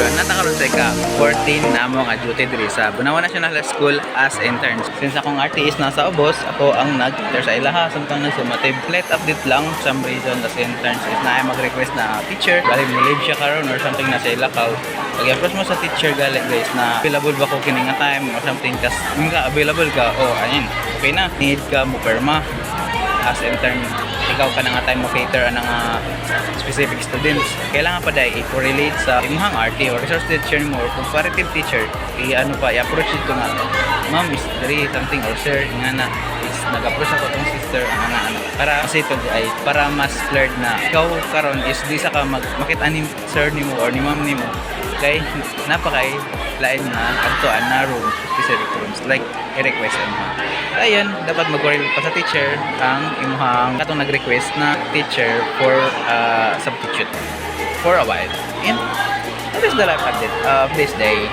everyone, natakaroon sa ika 14 na mo nga duty diri sa Bunawan National School as interns. Since akong RT is nasa ubos, ako ang nag-teacher sa ilaha samtang nagsumatib. Let update lang some reason as interns is na mag-request na teacher. Bali mo leave siya karon or something na sa ilakaw. Pag approach mo sa teacher gali guys na available ba ko kini nga time or something kas nga available ka o ayun okay na need ka mo perma as intern ikaw ka na nga time mo cater ang nga specific students. Kailangan pa dahil i-correlate sa imong RT or resource teacher mo or comparative teacher i-ano pa i-approach ito nga ma'am is diri something or sir? Nga na is nag-approach ako tong sister ang nga ano. Para kasi ito ay para mas cleared na ikaw karon is di sa ka mag makita ni sir nimo or ni ma'am nimo kay napakay lain na adtoan na room specific rooms like i-request mo ayun dapat mag-correlate pa sa teacher ang imuhang katong nag-request na teacher for uh, substitute for a while. And that is the life update of this day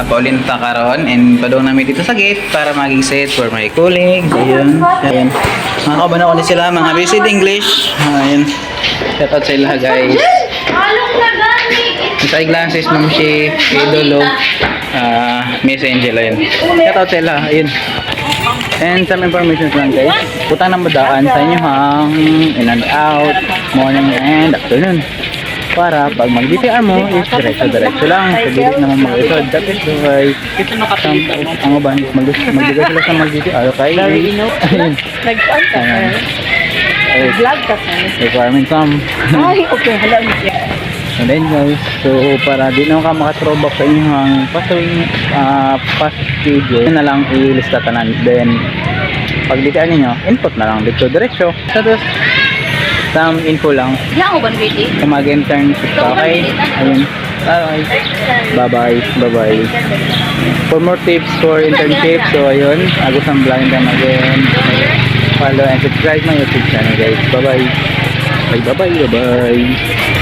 Napaulin ta karon and padong namin dito sa gate para maging set for my colleagues. Ayun. Ayun. Mga kabana ulit sila, mga basic English. Ayun. Shout out sa ila guys. Na. Sa glasses ma'am si Idolo. Ah, Miss Angel ayun. Shout out sa ila. Ayun. And some information lang guys. Putang ng madaan sa inyo hang in and out, morning and afternoon. Para pag mag-DTR mo, is diretso-diretso lang. Sa gilid naman mag-isod. That is why ang ang ba mag- magbigay sila sa mag-DTR. Okay? Nag-on ka. Vlog ka. Requirement some. Ay, okay. Hala, And then guys, so para di na ka makatrobak sa inyong pasuing uh, past video, yun na lang i-lista tanan. Then, pag ditaan ninyo, input na lang dito diretso. Tapos, some info lang Yan ako ba kung mag-internship ka, okay? Ayun. Bye. Bye-bye. Bye-bye. For more tips for internship, so ayun, Agus ang blind them again. Follow and subscribe my YouTube channel guys. Bye-bye. Bye-bye. Bye-bye.